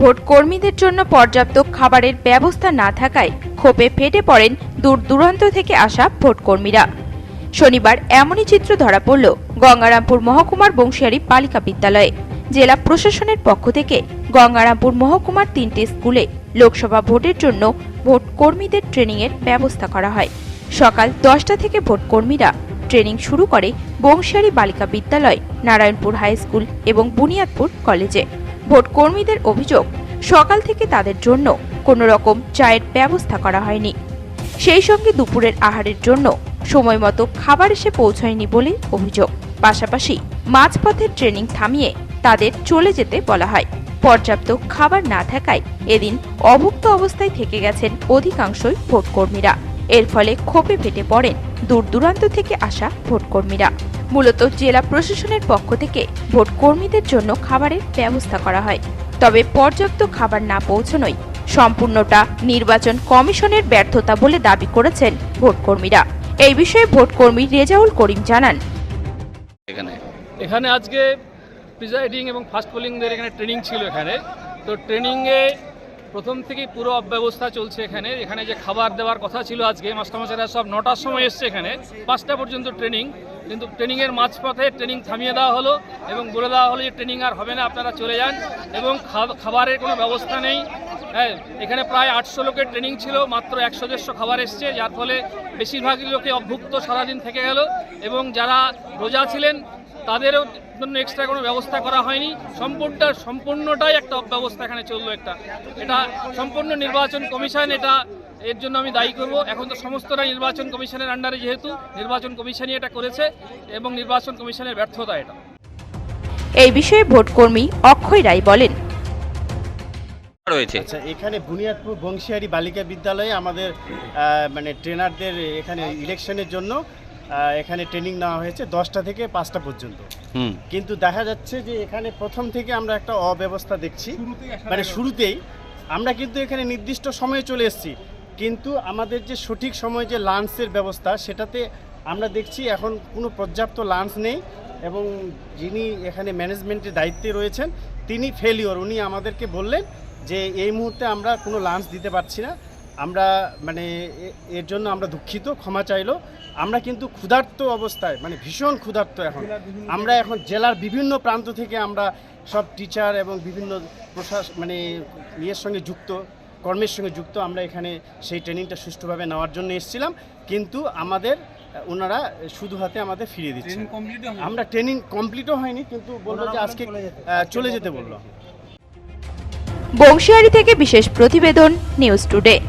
Vote কর্মীদের জন্য পর্যাপ্ত খাবারের ব্যবস্থা না থাকায় ক্ষোভে ফেটে পড়েন দূর দূরান্ত থেকে আসা ভোটকর্মীরা। শনিবার এমনই চিত্র ধরা পড়ল গঙ্গারামপুর মহকুমার বংশিয়ারি বালিকা বিদ্যালয়ে। জেলা প্রশাসনের পক্ষ থেকে গঙ্গারামপুর মহকুমার তিনটি স্কুলে লোকসভা ভোটের জন্য ভোট কর্মীদের ট্রেনিংয়ের ব্যবস্থা করা হয়। সকাল দশটা থেকে ভোট কর্মীরা ট্রেনিং শুরু করে বংশিয়ারি বালিকা বিদ্যালয়, নারায়ণপুর হাই স্কুল এবং বুনিয়াদপুর কলেজে। ভোট কর্মীদের অভিযোগ, সকাল থেকে তাদের জন্য কোনো রকম চায়ের ব্যবস্থা করা হয়নি। সেই সঙ্গে দুপুরের আহারের জন্য সময় মতো খাবার এসে পৌঁছায়নি বলে অভিযোগ। পাশাপাশি মাঝপথের ট্রেনিং থামিয়ে তাদের চলে যেতে বলা হয়। পর্যাপ্ত খাবার না থাকায় এদিন অভুক্ত অবস্থায় থেকে গেছেন অধিকাংশই ভোটকর্মীরা। এর ফলে ক্ষোভে ফেটে পড়েন দূর দূরান্ত থেকে আসা ভোটকর্মীরা। মূলত জেলা প্রশাসনের পক্ষ থেকে ভোটকর্মীদের জন্য খাবারের ব্যবস্থা করা হয়। তবে পর্যাপ্ত খাবার না পৌঁছানোই সম্পূর্ণটা নির্বাচন কমিশনের ব্যর্থতা বলে দাবি করেছেন ভোটকর্মীরা এই বিষয়ে ভোটকর্মী রেজাউল করিম জানান। এখানে। এখানে আজকে প্রিজাইডিং এবং ফার্স্ট পোলিংদের এখানে ট্রেনিং ছিল এখানে। তো ট্রেনিংয়ে প্রথম থেকেই পুরো অব্যবস্থা চলছে এখানে। এখানে যে খাবার দেওয়ার কথা ছিল আজকে মাস্টারমশাইরা সব নটার সময় এসছে এখানে। পাঁচটা পর্যন্ত ট্রেনিং। কিন্তু ট্রেনিংয়ের মাঝপথে ট্রেনিং থামিয়ে দেওয়া হলো এবং বলে দেওয়া হলো যে ট্রেনিং আর হবে না, আপনারা চলে যান। এবং খাবারের কোনো ব্যবস্থা নেই। হ্যাঁ এখানে প্রায় আটশো লোকের ট্রেনিং ছিল, মাত্র একশো দেড়শো খাবার এসছে, যার ফলে বেশিরভাগই লোকে অভুক্ত সারাদিন থেকে গেল। এবং যারা রোজা ছিলেন তাদেরও জন্য এক্সট্রা কোনো ব্যবস্থা করা হয়নি। সম্পূর্ণটা সম্পূর্ণটাই একটা অব্যবস্থা এখানে চলল একটা। এটা সম্পূর্ণ নির্বাচন কমিশন এটা এর জন্য আমি দায়ী করব। এখন তো সমস্তটা নির্বাচন কমিশনের আন্ডারে যেহেতু নির্বাচন কমিশনই এটা করেছে এবং নির্বাচন কমিশনের ব্যর্থতা এটা। এই বিষয়ে ভোটকর্মী অক্ষয় রায় বলেন। রয়েছে। আচ্ছা এখানে বুনিয়াদপুর বংশিয়ারি বালিকা বিদ্যালয়ে আমাদের মানে ট্রেনারদের এখানে ইলেকশনের জন্য এখানে ট্রেনিং নেওয়া হয়েছে দশটা থেকে পাঁচটা পর্যন্ত। কিন্তু দেখা যাচ্ছে যে এখানে প্রথম থেকে আমরা একটা অব্যবস্থা দেখছি। মানে শুরুতেই আমরা কিন্তু এখানে নির্দিষ্ট সময়ে চলে এসেছি। কিন্তু আমাদের যে সঠিক সময় যে লাঞ্চের ব্যবস্থা সেটাতে আমরা দেখছি এখন কোনো পর্যাপ্ত লাঞ্চ নেই এবং যিনি এখানে ম্যানেজমেন্টের দায়িত্বে রয়েছেন তিনি ফেলিওর উনি আমাদেরকে বললেন যে এই মুহূর্তে আমরা কোনো লাঞ্চ দিতে পারছি না। আমরা মানে এ- এর জন্য আমরা দুঃখিত ক্ষমা চাইলো। আমরা কিন্তু ক্ষুধার্ত অবস্থায় মানে ভীষণ ক্ষুধার্ত এখন। আমরা এখন জেলার বিভিন্ন প্রান্ত থেকে আমরা সব টিচার এবং বিভিন্ন প্রশাস মানে ইয়ের সঙ্গে যুক্ত কর্মের সঙ্গে যুক্ত আমরা এখানে সেই ট্রেনিংটা সুষ্ঠুভাবে নেওয়ার জন্য এসেছিলাম। কিন্তু আমাদের ওনারা শুধু হাতে আমাদের ফিরিয়ে দিচ্ছে। আমরা ট্রেনিং কমপ্লিটও হয়নি কিন্তু বলল যে আজকে চলে যেতে। বলল। বংশিয়ারি থেকে বিশেষ প্রতিবেদন নিউজ টুডে